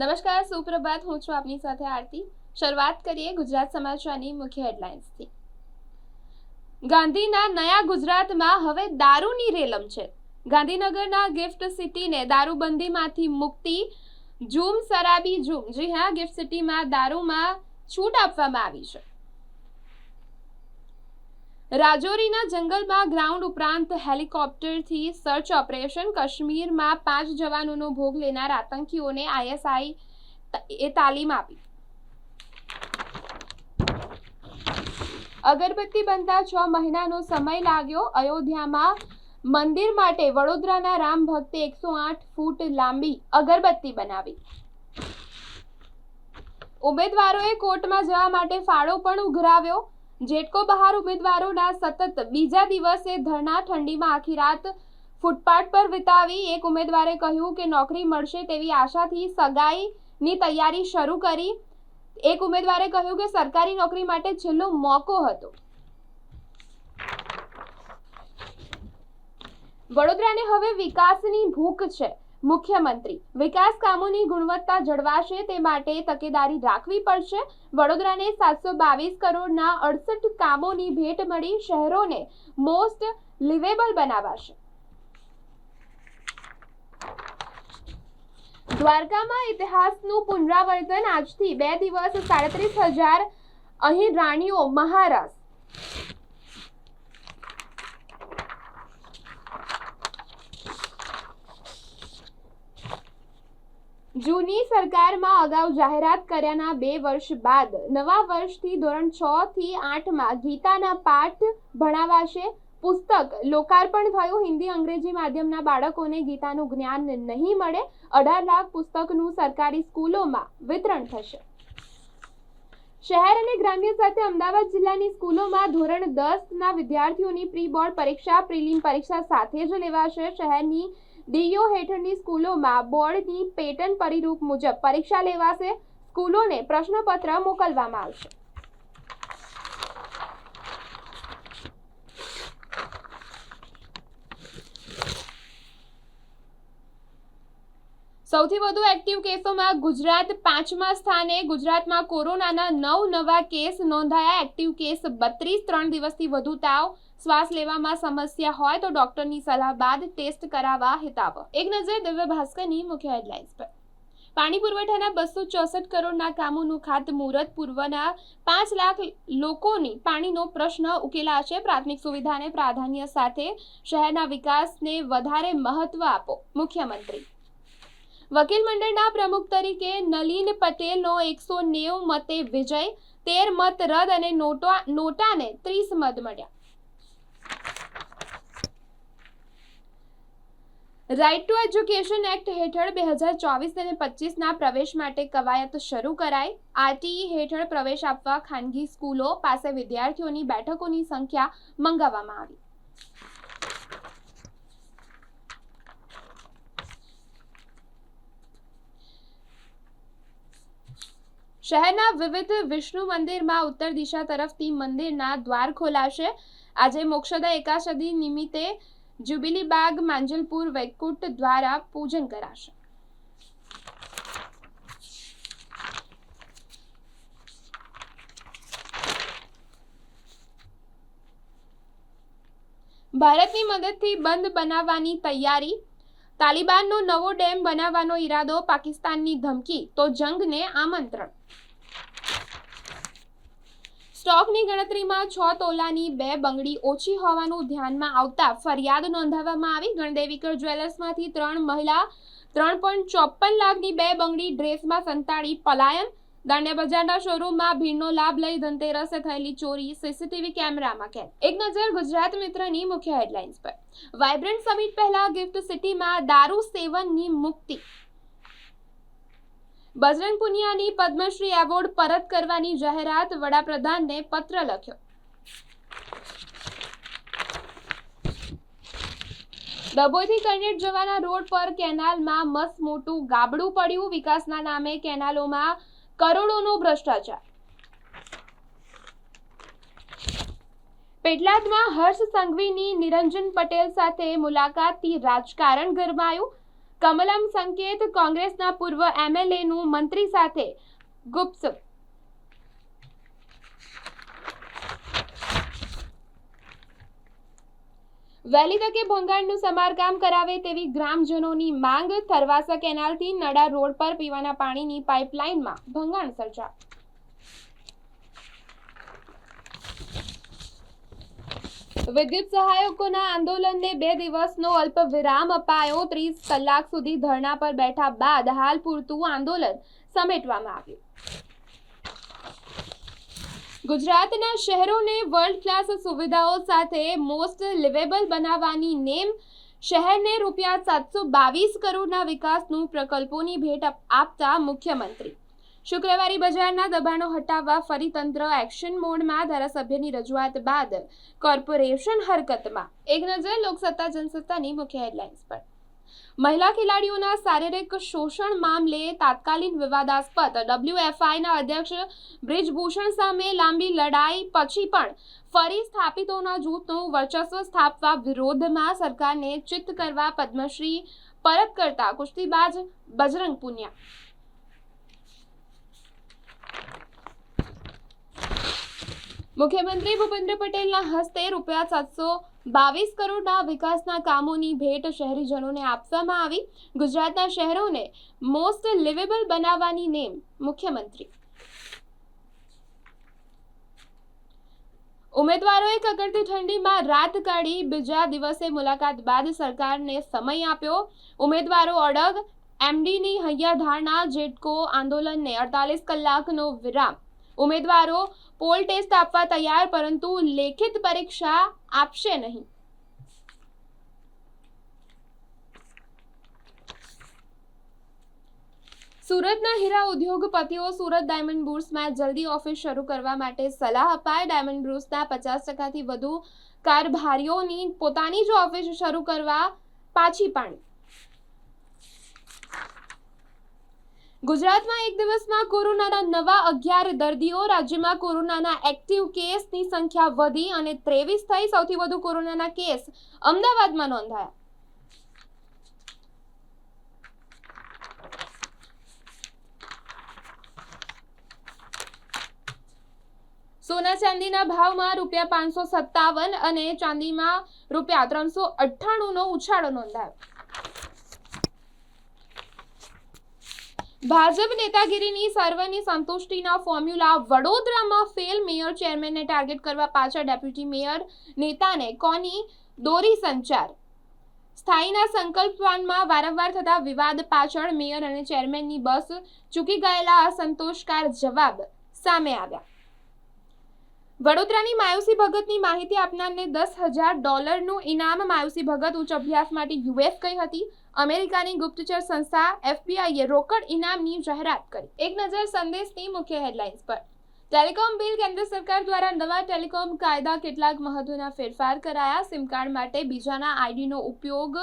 નમસ્કાર, સુપ્રભાત. હું છું આપની સાથે આરતી. શરૂઆત કરીએ ગુજરાત સમાચારની મુખ્ય હેડલાઇન્સથી. ગાંધીના નયા ગુજરાતમાં હવે દારૂની રેલમ છે. ગાંધીનગરના ગિફ્ટ સિટીને દારૂબંધીમાંથી મુક્તિ, ઝૂમ સરાબી ઝૂમ. જી હા, ગિફ્ટ સિટીમાં દારૂમાં છૂટ આપવામાં આવી છે. રાજૌરીના જંગલમાં ગ્રાઉન્ડ ઉપરાંત હેલિકોપ્ટરથી સર્ચ ઓપરેશન, કાશ્મીરમાં પાંચ જવાનોનો ભોગ લેનાર આતંકીઓને આઈએસઆઈ એ તાલીમ આપી. અગરબત્તી બનતા છ મહિનાનો સમય લાગ્યો. અયોધ્યામાં મંદિર માટે વડોદરાના રામ ભક્તે એકસો આઠ ફૂટ લાંબી અગરબત્તી બનાવી. ઉમેદવારોએ કોર્ટમાં જવા માટે ફાળો પણ ઉઘરાવ્યો. જેટકો બહાર ઉમેદવારોના સતત બીજા દિવસે ધરણા ઠંડીમાં આખી રાત ફૂટપાથ પર વિતાવી એક ઉમેદવારે કહ્યું કે નોકરી મળશે તેવી આશાથી સગાઈની તૈયારી શરૂ કરી. એક ઉમેદવારે કહ્યું કે સરકારી નોકરી માટે છેલ્લો મોકો હતો. વડોદરાને હવે વિકાસની ભૂખ છે. મુખ્યમંત્રી. વિકાસ કામોની ગુણવત્તા જળવાશે તે માટે તકેદારી રાખવી પડશે. વડોદરાને સાતસો બાવીસ કરોડના અડસઠ કામોની ભેટ મળી શહેરોને મોસ્ટ લિવેબલ બનાવાશે. દ્વારકામાં ઇતિહાસનું પુનરાવર્તન આજથી બે દિવસ સાડત્રીસ હજાર અહીં રાણીઓ મહારાજ જૂની સરકારમાં અગાઉ જાહેરાત કર્યાના બે વર્ષ બાદ નવા વર્ષથી ધોરણ છ થી આઠમાં ગીતાના પાઠ ભણાવાશે. પુસ્તક લોકાર્પણ થયું. હિન્દી, અંગ્રેજી માધ્યમના બાળકોને ગીતાનું જ્ઞાન નહીં મળે. અઢાર લાખ પુસ્તકનું સરકારી સ્કૂલોમાં વિતરણ થશે. શહેર અને ગ્રામ્ય સાથે અમદાવાદ જિલ્લાની સ્કૂલોમાં ધોરણ દસના વિદ્યાર્થીઓની પ્રી બોર્ડ પરીક્ષા, પ્રિલિમ પરીક્ષા સાથે જ લેવાશે. શહેરની ડીઈઓ હેઠળની સ્કૂલોમાં બોર્ડની પેટર્ન પરિરૂપ મુજબ પરીક્ષા લેવાશે. સ્કૂલોને પ્રશ્નપત્ર મોકલવામાં આવશે. સૌથી વધુ એક્ટિવ કેસોમાં ગુજરાત પાંચમા સ્થાને ગુજરાતમાં કોરોનાના નવ નવા કેસ નોંધાયા. એક્ટિવ કેસ બત્રીસ ત્રણ દિવસથી વધુ તાવ શ્વાસ લેવામાં સમસ્યા હોય તો ડોક્ટરની સલાહ બાદ ટેસ્ટ કરાવવા હિતાવ એક નજર દિવ્ય ભાસ્કરની મુખ્ય હેડલાઇન્સ પર. પાણી પુરવઠાના બસો ચોસઠ કરોડના કામોનું ખાતમુહૂર્ત પૂર્વના પાંચ લાખ લોકોની પાણીનો પ્રશ્ન ઉકેલાશે. પ્રાથમિક સુવિધાને પ્રાધાન્ય સાથે શહેરના વિકાસને વધારે મહત્વ આપો, મુખ્યમંત્રી. વકીલ મંડળના પ્રમુખ તરીકે નલીન પટેલનો એકસો નેવું મતે વિજય, તેર મત રદ અને નોટા, નોટાને ત્રીસ મત મળ્યા. રાઇટ ટુ એજ્યુકેશન એક્ટ હેઠળ બે હજાર ચોવીસ અને પચીસના પ્રવેશ માટે કવાયત શરૂ કરાઈ. આરટીઈ હેઠળ પ્રવેશ આપવા ખાનગી સ્કૂલો પાસે વિદ્યાર્થીઓની બેઠકોની સંખ્યા મંગાવવામાં આવી. શહેરના વિવિધ વિષ્ણુ મંદિરમાં ઉત્તર દિશા તરફથી મંદિરના દ્વાર ખોલાશે. આજે મોક્ષદા એકાદશી નિમિત્તે જ્યુબિલી બાગ માંજલપુર વૈકુંઠ દ્વારા પૂજન કરાશે. ભારતની મદદથી બંધ બનાવવાની તૈયારી, તાલિબાનનો નવો ડેમ બનાવવાનો ઈરાદો, પાકિસ્તાનની ધમકી, તો જંગને આમંત્રણ. સ્ટોકની ગણતરીમાં છ તોલાની બે બંગડી ઓછી હોવાનું ધ્યાનમાં આવતા ફરિયાદ નોંધાવવામાં આવી. ગણદેવીકર જ્વેલર્સમાંથી ત્રણ મહિલા ત્રણ પોઈન્ટ ચોપન લાખની બે બંગડી ડ્રેસમાં સંતાડી પલાયન. દાંડિયા બજારના શોરૂમમાં ભીડનો લાભ લઈ ધનતેરસે થયેલી ચોરી સીસીટીવી કેમેરામાં કેદ. એક નજર ગુજરાત મિત્રની મુખ્ય હેડલાઇન્સ પર. વાઇબ્રન્ટ સમિટ પહેલા ગિફ્ટ સિટીમાં દારૂ સેવનની મુક્તિ. બજરંગ પુનિયાની પદ્મશ્રી એવોર્ડ પરત કરવાની જાહેરાત વડાપ્રધાનને પત્ર લખ્યો. ડભોઈથી કરનેટ જવાના રોડ પર કેનાલમાં મસ્ત મોટું ગાબડું પડ્યું. વિકાસના નામે કેનાલોમાં કરોડોનો ભ્રષ્ટાચાર. પેટલાદમાં હર્ષ સંઘવીની નિરંજન પટેલ સાથે મુલાકાતથી રાજકારણ ગરમાયું. કમલમ સંકેત કોંગ્રેસના પૂર્વ એમએલએનું મંત્રી સાથે ગુપ્ત. વહેલી તકે ભંગાણનું સમારકામ કરાવે તેવી ગ્રામજનોની માંગ થરવાસા કેનાલથી નડા રોડ પર પીવાના પાણીની પાઇપલાઇનમાં ભંગાણ સર્જા વિદ્યુત સહાયકોના આંદોલનને બે દિવસનો અલ્પ વિરામ અપાયો. ત્રીસ કલાક સુધી ધરણા પર બેઠા બાદ હાલ પૂરતું આંદોલન સમેટવામાં આવ્યું. ગુજરાતના શહેરોને વર્લ્ડ ક્લાસ સુવિધાઓ સાથે મોસ્ટ લિવેબલ બનાવવાની નેમ શહેરને રૂપિયા સાતસો બાવીસ કરોડના વિકાસનું પ્રકલ્પોની ભેટ આપતા મુખ્યમંત્રી શુક્રવારે બજારના દબાણો હટાવવા ફરી તંત્ર એક્શન મોડમાં ધારાસભ્યની રજૂઆત બાદ કોર્પોરેશન હરકતમાં એક નજર લોકસત્તા જનસત્તાની મુખ્ય હેડલાઇન્સ પર. મહિલા ખેલાડીઓના શારીરિક શોષણ મામલે તાત્કાલિક વિવાદાસ્પદ ડબ્લ્યુએફઆઈના અધ્યક્ષ બ્રિજભૂષણ સામે લાંબી લડાઈ પછી પણ ફરી સ્થાપિતોના જૂથનું વર્ચસ્વ સ્થાપવા વિરોધમાં સરકારને ચિત્ત કરવા પદ્મશ્રી પરત કરતા કુસ્તીબાજ બજરંગ પુનિયા મુખ્યમંત્રી ભૂપેન્દ્ર પટેલના હસ્તે રૂપિયા સાતસો બાવીસ કરોડના વિકાસના કામોની ભેટ શહેરીજનોને આપવામાં આવી. ગુજરાતના શહેરોને મોસ્ટ લિવેબલ બનાવવાની નેમ મુખ્યમંત્રી. ઉમેદવારોએ કકડતી ઠંડીમાં રાત કાઢી બીજા દિવસે મુલાકાત બાદ સરકારને સમય આપ્યો. ઉમેદવારો અડગ, એમડીની હૈયાધારણા, જેટકો આંદોલનને અડતાલીસ કલાકનો વિરામ ઉમેદવારો પોલ ટેસ્ટ આપવા તૈયાર, પરંતુ લેખિત પરીક્ષા આપશે નહીં. સુરતના હીરા ઉદ્યોગપતિઓ સુરત ડાયમંડ બુર્સમાં જલ્દી ઓફિસ શરૂ કરવા માટે સલાહ અપાય. ડાયમંડ બુર્સના પચાસ ટકાથી વધુ કારભારીઓની પોતાની જ ઓફિસ શરૂ કરવા પાછી પાણી. ગુજરાતમાં એક દિવસમાં કોરોનાના નવા અગિયાર દર્દીઓ, રાજ્યમાં કોરોનાના એક્ટિવ કેસની સંખ્યા વધી અને ત્રેવીસ થઈ સૌથી વધુ કોરોનાના કેસ અમદાવાદમાં નોંધાયા. સોના ચાંદીના ભાવમાં રૂપિયા પાંચસો સત્તાવન અને ચાંદીમાં રૂપિયા ત્રણસો અઠ્ઠાણુંનો ઉછાળો નોંધાયો. ભાજપ નેતાગીરીની સર્વની સંતુષ્ટિના ફોર્મ્યુલા વડોદરામાં ફેલ મેયર ચેરમેનને ટાર્ગેટ કરવા પાછળ ડેપ્યુટી મેયર નેતાને કોની દોરી સંચાર? સ્થાયીના સંકલ્પવાનમાં વારંવાર થતા વિવાદ પાછળ મેયર અને ચેરમેનની બસ ચૂકી ગયેલા અસંતોષકાર જવાબ સામે આવ્યા. વડોદરાની માયુસી ભગતની માહિતી આપનારને દસ હજાર ડોલરનું ઇનામ માયુસી ભગત ઉચ્ચ અભ્યાસ માટે યુએસ ગઈ હતી? અમેરિકાની ગુપ્તચર સંસ્થા એફબીઆઈએ રોકડ ઇનામની જાહેરાત કરી. એક નજર સંદેશની મુખ્ય હેડલાઇન્સ પર. ટેલિકોમ બિલ કેન્દ્ર સરકાર દ્વારા નવા ટેલિકોમ કાયદા કેટલાક મહત્વના ફેરફાર કરાયા. સિમ કાર્ડ માટે બીજાના આઈડીનો ઉપયોગ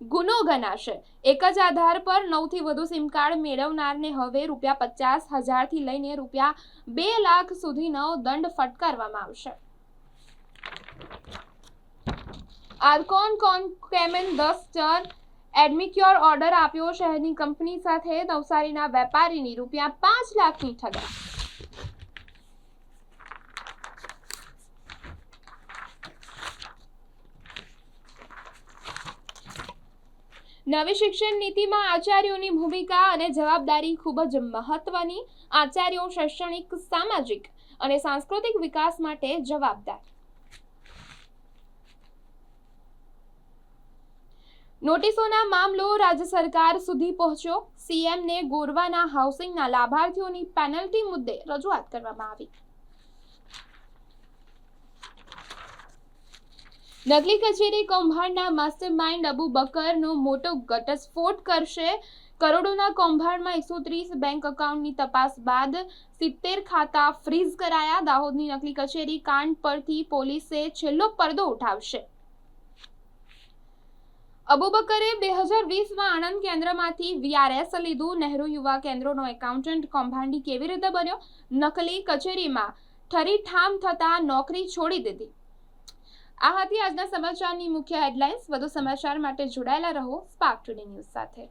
ગુનો ગણાશે. એક જ આધાર પર નવથી વધુ સિમ કાર્ડ મેળવનારને હવે રૂપિયા પચાસ હજારથી લઈને રૂપિયા બે લાખ સુધીનો દંડ ફટકારવામાં આવશે. આર્કોન કોન કેમેન દસ ટન એડમિક્યોર ઓર્ડર આપ્યો શહેરની કંપની સાથે નવસારીના વેપારીની રૂપિયા પાંચ લાખની ઠગાઈ. નવી શિક્ષણ નીતિમાં આચાર્યોની ભૂમિકા અને જવાબદારી ખૂબ જ મહત્વની. આચાર્યો શૈક્ષણિક, સામાજિક અને સાંસ્કૃતિક વિકાસ માટે જવાબદાર. નોટિસોના મામલો રાજ્ય સરકાર સુધી પહોંચ્યો. સીએમને ગોરવાના હાઉસિંગના લાભાર્થીઓની પેનલ્ટી મુદ્દે રજૂઆત કરવામાં આવી. નકલી કચેરી કૌભાંડના માસ્ટરમાઇન્ડ અબુ બકરનો મોટો ઘટસ્ફોટ કરશે. કરોડોના કૌભાંડમાં એકસો ત્રીસ બેંક એકાઉન્ટની તપાસ બાદ સિત્તેર ખાતા ફ્રીઝ કરાયા. દાહોદની નકલી કચેરી કાંડ પરથી પોલીસે છેલ્લો પડદો ઉઠાવશે. અબુબકરે બે હજાર વીસમાં આણંદ કેન્દ્રમાંથી વીઆરએસ લીધું. નહેરુ યુવા કેન્દ્રનો એકાઉન્ટન્ટ કૌભાંડી કેવી રીતે બન્યો? નકલી કચેરીમાં ઠરી ઠામ થતા નોકરી છોડી દીધી. આ હતી આજના સમાચારની મુખ્ય હેડલાઇન્સ વધુ સમાચાર માટે જોડાયેલા રહો સ્પાર્ક ટુડે ન્યૂઝ સાથે.